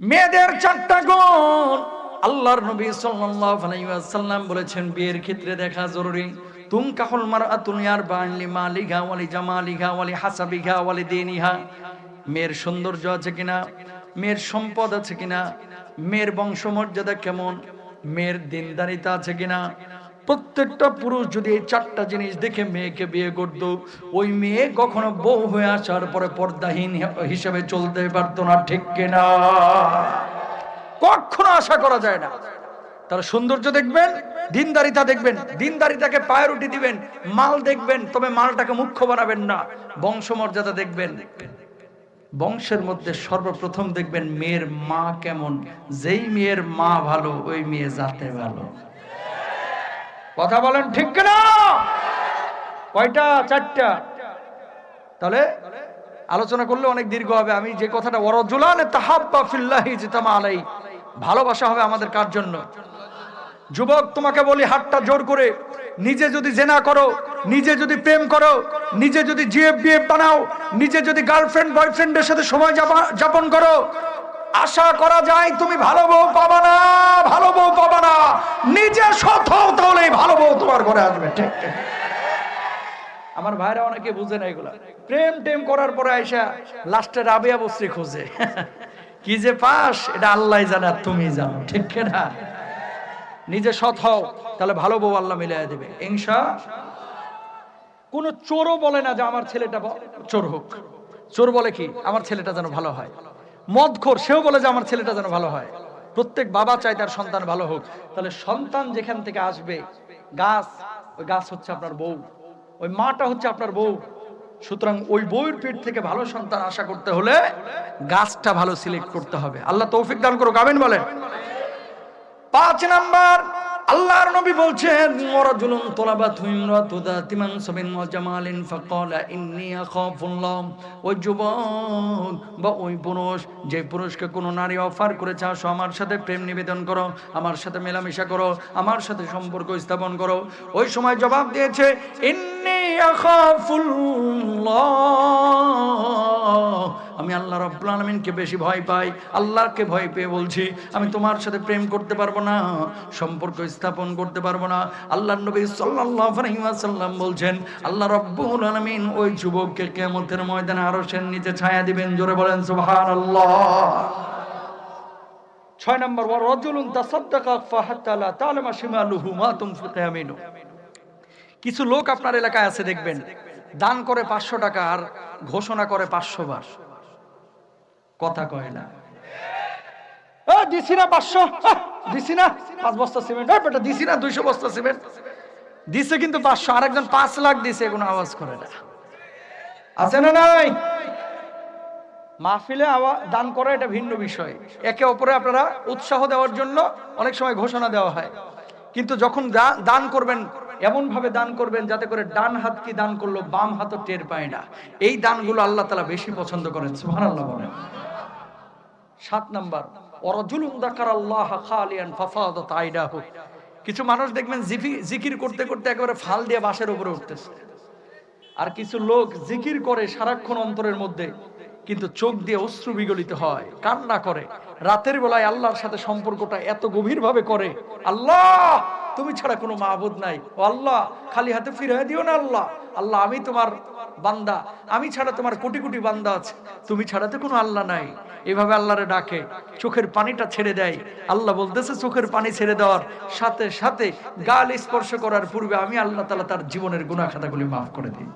মেয়েদের চারটা গুণ আল্লাহর নবী ওয়াসাল্লাম বলেছেন, বিয়ের ক্ষেত্রে দেখা জরুরি। তুম কাহুল মারআতুল ইয়ারবান লিমালিহা ওয়ালি জামালিহা ওয়ালি হাসাবিহা ওয়ালি দীনিহা। মেয়ের সৌন্দর্য আছে কিনা? মেয়ের সম্পদ আছে কিনা? মেয়ের বংশমর্যাদা কেমন? মেয়ের দিনদারিতা আছে কিনা? প্রত্যেকটা পুরুষ যদি এই চারটা জিনিস দেখে মেয়েকে বিয়ে করত, ওই মেয়ে কখনো বউ হয়ে আসার পরে পর্দাহীন হিসেবে চলতে পারতো না, ঠিক কিনা? কখনো আশা করা যায় না। তার সৌন্দর্য দেখবেন, দিনদারিতা দেখবেন, দিনদারিতাকে প্রায়োরিটি দিবেন, মাল দেখবেন, তবে মালটাকে মুখ্য বানাবেন না, বংশমর্যাদা দেখবেন। বংশের মধ্যে সর্বপ্রথম দেখবেন মেয়ের মা কেমন, যেই মেয়ের মা ভালো, ওই মেয়ে জাতে ভালো। কথা বলেন ঠিক না কয়টা? চারটা? তাহলে আলোচনা করলে অনেক দীর্ঘ হবে। আমি যে কথাটা ওরজুলান আলাই ভালোবাসা হবে আমাদের কার জন্য? যুবক, তোমাকে বলি জোর করে। নিজে যদি জেনা করো, নিজে যদি প্রেম করো, নিজে যদি জিএফ বিএফ বানাও, নিজে যদি গার্লফ্রেন্ড, বয়ফ্রেন্ডের সাথে সময় যাপা- যাপন করো, আশা করা যায় তুমি ভালো বউ পাবা না, ভালো বউ পাবা না। নিজে সৎ ঘরে আসবে, ঠিক। আমার ভাইরা অনেকে বুঝে না এগুলা। প্রেম টেম করার পরে আইসা লাস্টে রাবিয়া বস্ত্রী খুঁজে। কি যে পাস, এটা আল্লাহ জানে তুমি জানো, ঠিক না? নিজে সৎ হও, তাহলে ভালো বউ আল্লাহ মিলিয়ে দেবে। ইনশা কোন চোরও বলে না যে আমার ছেলেটা চোর হোক। চোর বলে কি, আমার ছেলেটা যেন ভালো হয়। মদখোর, সেও বলে যে আমার ছেলেটা যেন ভালো হয়। প্রত্যেক বাবা চায় তার সন্তান ভালো হোক। তাহলে সন্তান যেখান থেকে আসবে গাছ, ওই গাছ হচ্ছে আপনার বউ। ওই মাটা হচ্ছে আপনার বউ। সুতরাং ওই বউয়ের পেট থেকে ভালো সন্তান আশা করতে হলে গাছটা ভালো সিলেক্ট করতে হবে। আল্লাহ তৌফিক দান করো গাবেন বলেন। পাঁচ নাম্বার আল্লাহর নবী বলছেন ওয়ারাজুলুন তলাবাতু ইমরাতু যাতি মানসাবিন ওয়া জামালিন ফাকালা ইন্নী আখাফুল্লাহ। ওই যুবক বা ওই পুরুষ, যে পুরুষকে কোনো নারী অফার করেছে, আসো আমার সাথে প্রেম নিবেদন করো, আমার সাথে মেলামেশা করো, আমার সাথে সম্পর্ক স্থাপন করো। ওই সময় জবাব দিয়েছে, ইন্নী আখাফুল্লাহ। আল্লাহ রাব্বুল আলামিনকে বেশি ভয় পাই, আল্লাহকে ভয় পেয়ে বলছি, আমি তোমার সাথে প্রেম করতে পারব না, সম্পর্ক স্থাপন করতে পারব না। আল্লাহর নবী সাল্লাল্লাহু বলছেন, আল্লাহ রাব্বুল আলামিন ওই যুবককে কিয়ামতের ময়দানে আরশের নিচে ছায়া দিবেন, জোরে বলেন, সুবহানাল্লাহ। ছয় নম্বর রাজুলুন তাসাদ্দাকা ফাহাত্তা লা তা'লামা শিমালুহু মা তুনফিকু ইয়ামিনু। কিছু লোক আপনার এলাকায় আছে, দেখবেন, দান করে পাঁচশো টাকা আর ঘোষণা করে পাঁচশো বার। কথা কয় না। দিছি না পাঁচশো। দিছি না। পাঁচ বস্তা সিমেন্ট। দিছি না দুইশো বস্তা সিমেন্ট। দিছে কিন্তু পাঁচশো। পাঁচ লাখ দিছে, কোনো আওয়াজ করে না। আছে না নাই? মাহফিলে দান করা এটা ভিন্ন বিষয়। একে অপরে আপনারা উৎসাহ দেওয়ার জন্য অনেক সময় ঘোষণা দেওয়া হয়। কিন্তু যখন দান করবেন এমন ভাবে দান করবেন যাতে করে ডান হাত কি দান করল, বাম হাতও টের পায় না। এই দানগুলো আল্লাহ তালা বেশি পছন্দ করেন। সুবহানাল্লাহ বলেন। সাত নাম্বার কিছু মানুষ দেখবেন জিকির করতে করতে একেবারে ফাল দিয়ে বাসের উপরে উঠতেছে। আর কিছু লোক জিকির করে সারাক্ষণ অন্তরের মধ্যে, কিন্তু চোখ দিয়ে অশ্রু বিগলিত হয়, কান্না করে। রাতের বেলায় আল্লাহর সাথে সম্পর্কটা এত গভীর ভাবে করে, আল্লাহ, তুমি ছাড়া কোনো মাহবুদ নাই। ও আল্লাহ, খালি হাতে ফিরে দিও না আল্লাহ। আল্লাহ, আমি তোমার বান্দা, আমি ছাড়া তোমার কোটি কোটি বান্দা আছে। তুমি ছাড়া তো কোনো আল্লাহ নাই। এভাবে আল্লাহরে ডাকে, চোখের পানিটা ছেড়ে দেয়। আল্লাহ বলতেছে, চোখের পানি ছেড়ে দেওয়ার সাথে সাথে গাল স্পর্শ করার পূর্বে আমি আল্লাহ তালা তার জীবনের গুণা খাতাগুলি মাফ করে দিই।